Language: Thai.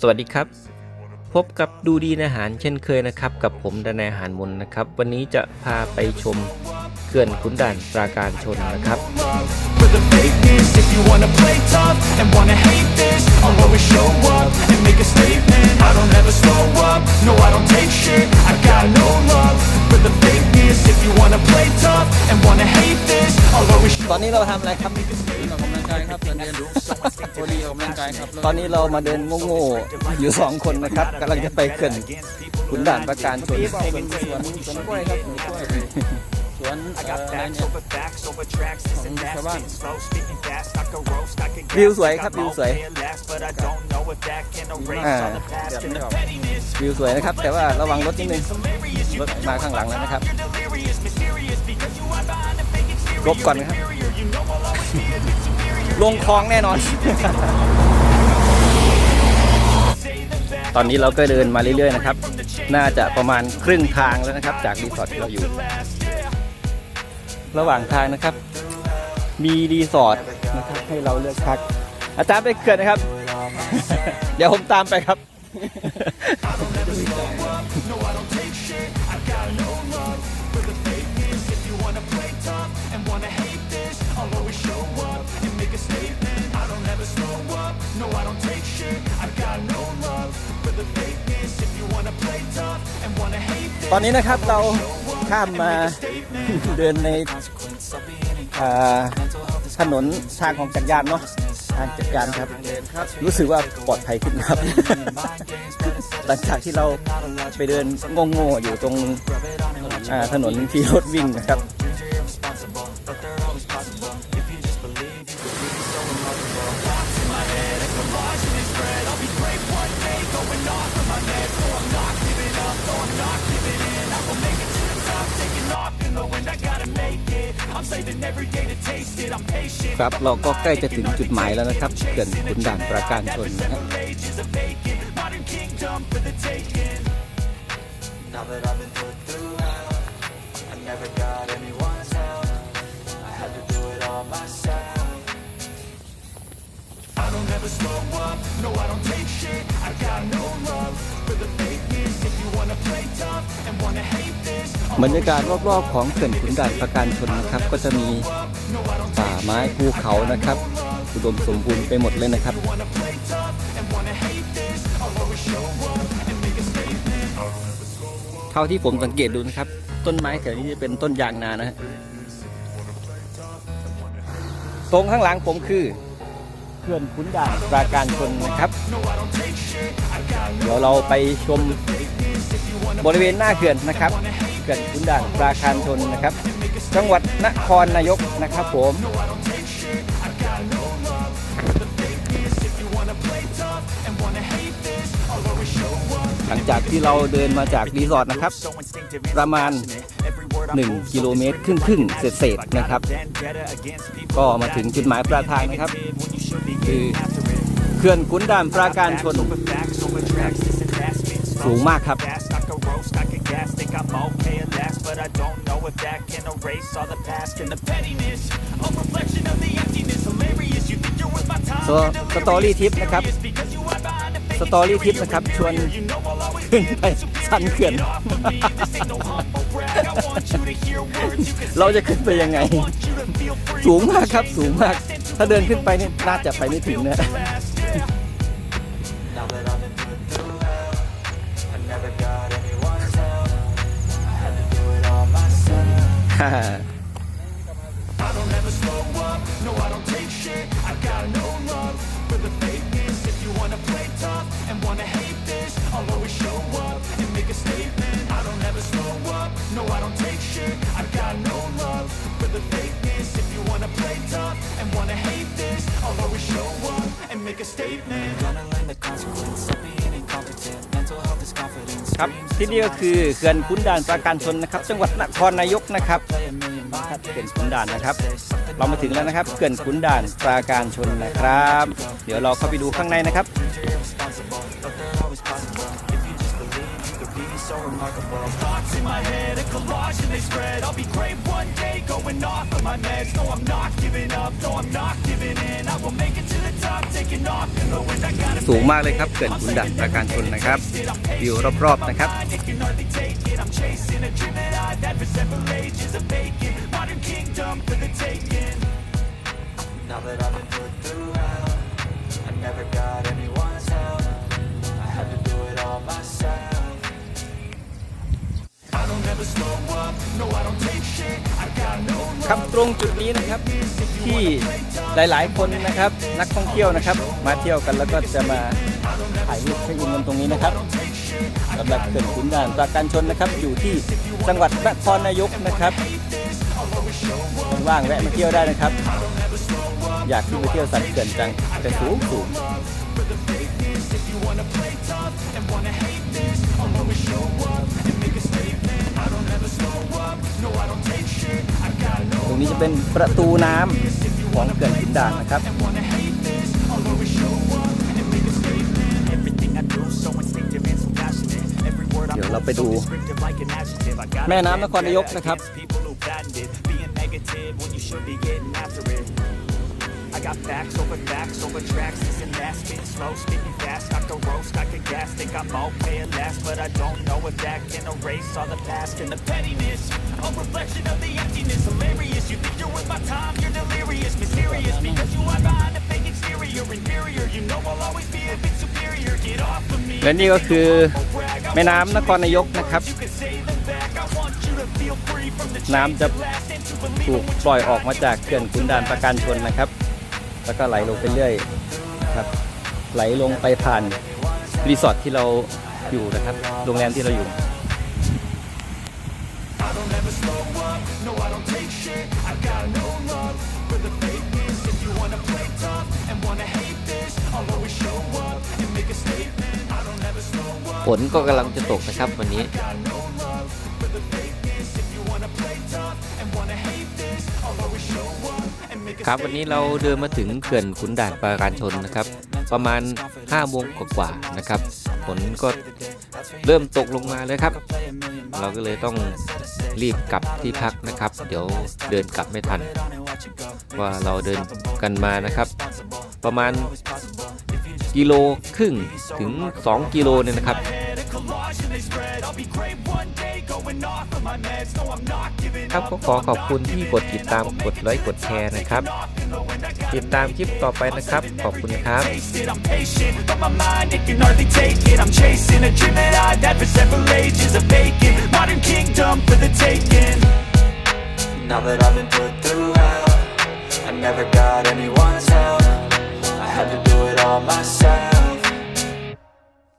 สวัสดีครับ พบกับดูดีอาหารเช่นเคยนะครับ กับผมดนายอาหารมนนะครับ วันนี้จะพาไปชมเขื่อนขุนด่านปราการชนนะครับ ตอนนี้เราทำอะไรครับ ออกกำลังกายครับเดินเดินพอดีออกกำลังกายครับตอนนี้เรามาเดินโง่ๆอยู่สองคนนะครับกำลังจะไปเขื่อนขุนด่านปราการชนสวนสวนสวนกล้วยครับสวนกล้วยสวนเอ่ออะไรเนี่ยของชาวบ้านวิวสวยครับวิวสวยอ่าวิวสวยนะครับ แต่ว่าระวังรถนิดนึงรถมาข้างหลังแล้วนะครับ ลบก่อนนะครับ ลงคลองแน่นอน ตอนนี้เราก็เดินมาเรื่อยๆนะครับ น่าจะประมาณครึ่งทางแล้วนะครับ จากรีสอร์ทที่เราอยู่ ระหว่างทางนะครับ มีรีสอร์ทนะครับให้เราเลือกพัก อาจารย์ไปเขื่อนนะครับ เดี๋ยวผมตามไปครับ ตอนนี้นะครับเราข้ามมาเดินในอ่าถนนทางของจักรยานเนาะทางจักรยานครับ รู้สึกว่าปลอดภัยขึ้นครับ หลังจากที่เราไปเดินโง่ๆอยู่ตรงอ่าถนนที่รถวิ่งนะครับ ครับ เราก็ใกล้จะถึงจุดหมายแล้วนะครับเขื่อนขุนด่านประการชนนะครับบรรยากาศรอบๆของเขื่อนขุนด่านประการชนนะครับ ก็จะมี ไม้ภูเขานะครับอุดมสมบูรณ์ไปหมดเลยนะครับเท่าที่ผมสังเกตดูนะครับ ต้นไม้แถวนี้จะเป็นต้นยางนานะฮะตรงข้างหลังผมคือเขื่อนขุนด่านปราการชนนะครับ เดี๋ยวเราไปชมบริเวณหน้าเขื่อนนะครับ เขื่อนขุนด่านปราการชนนะครับ จังหวัดนครนายกนะครับผม หลังจากที่เราเดินมาจากรีสอร์ทนะครับ ประมาณ 1 กิโลเมตรครึ่งครึ่งเศษๆนะครับ ก็มาถึงจุดหมายปลายทางนะครับ คือเขื่อนขุนด่านปราการชน สูงมากครับ fast. I could roast, I could gas, think I'm okay at last, but I don't know if that can erase all the past and the pettiness. A reflection of the emptiness, hilarious. You think you're worth my time? สสตอรี่ทิปนะครับ Because you hide behind a fake สตอรี่ทิปนะครับ ชวน ขึ้นไปสันเขื่อน This ain't no humble brag. I want you to hear words you can เราจะขึ้นไปยังไง want you to feel free. สูงมากครับ สูงมาก ถ้าเดินขึ้นไปนี่น่าจะไปไม่ถึงนะ tough and wanna hate this I'll always show up and make a statement I don't ever slow up, no I don't take shit I got no love for the fakeness If you wanna play tough and wanna hate this I'll always show up and make a statement Gonna learn the consequence of being incompetent Mental health is confidence ครับที่นี่ก็คือเขื่อนขุนด่านปราการชนนะครับ จังหวัดนครนายกนะครับ Play a million ครับ mind เขื่อนขุนด่านนะครับ Say something เรามาถึงแล้วนะครับเขื่อนขุนด่านปราการชนนะครับ เดี๋ยวเราเข้าไปดูข้างในนะครับ so remarkable. Thoughts in my head, a collage and they spread. I'll be great one day, going off of my meds. No, I'm not giving up, no, I'm not giving in. I will make it to the top, taking off in the wind. I gotta สูงมากเลยครับเกินขุนด่านประการชนนะครับวิวรอบๆนะครับ I'm chasing a dream that I've had for several ages A vacant modern kingdom for the taking Now that I've been put through hell, I never got anyone's ครับตรงจุดนี้นะครับที่หลายๆ คนนะครับ นักท่องเที่ยวนะครับ มาเที่ยวกันแล้วก็จะมาถ่ายรูปเช็คอินกันตรงนี้นะครับสำหรับเขื่อนขุนด่านปราการชนนะครับ อยู่ที่จังหวัดนครนายกนะครับว่างแวะมาเที่ยวได้นะครับ อยากที่ไปเที่ยวสันเขื่อนจังแต่สูงสูง จะเป็นประตูน้ำของเขื่อนขุนด่านนะครับ Everything I do so instinctive and so passionate. Every word I เดี๋ยวเราไป move ดู so descriptive like an adjective. I gotta แม่น้ำนครนายกนะครับ people who patented being negative when you should be getting after it. I got facts over facts over tracks. Isn't that spitting slow, spitting fast? Got the roast, I could gas. Think I'm okay at last, but I don't know if that can erase all the past and the pettiness. A reflection of the emptiness. Hilarious. You think you're worth my time? You're delirious, mysterious because you are behind a fake exterior. Inferior. You know I'll always be a bit superior. Get off of me. และนี่ก็คือแม่น้ำนครนายกนะครับ You can say them back. I want you to feel free from the น้ำจะ last and to believe ถูกปล่อยออกมาจากเขื่อนขุนด่านประการชนนะครับ แล้วก็ไหลลงไปเรื่อยครับ ไหลลงไปผ่าน รีสอร์ทที่เราอยู่นะครับ โรงแรมที่เราอยู่ ฝนก็กำลังจะตกนะครับวันนี้ ครับวันนี้เราเดินมาถึงเขื่อนขุนด่านปราการชนนะครับ ประมาณ5โมงกว่าๆนะครับฝนก็เริ่มตกลงมาเลยครับ เราก็เลยต้องรีบกลับที่พักนะครับ เดี๋ยวเดินกลับไม่ทัน ว่าเราเดินกันมานะครับ ประมาณกิโลครึ่งถึง 2 กิโลเนี่ยนะครับ ครับก็ขอขอบคุณที่กดติดตามกดไลค์กดแชร์นะครับ ติดตามคลิปต่อไปนะครับ ขอบคุณครับ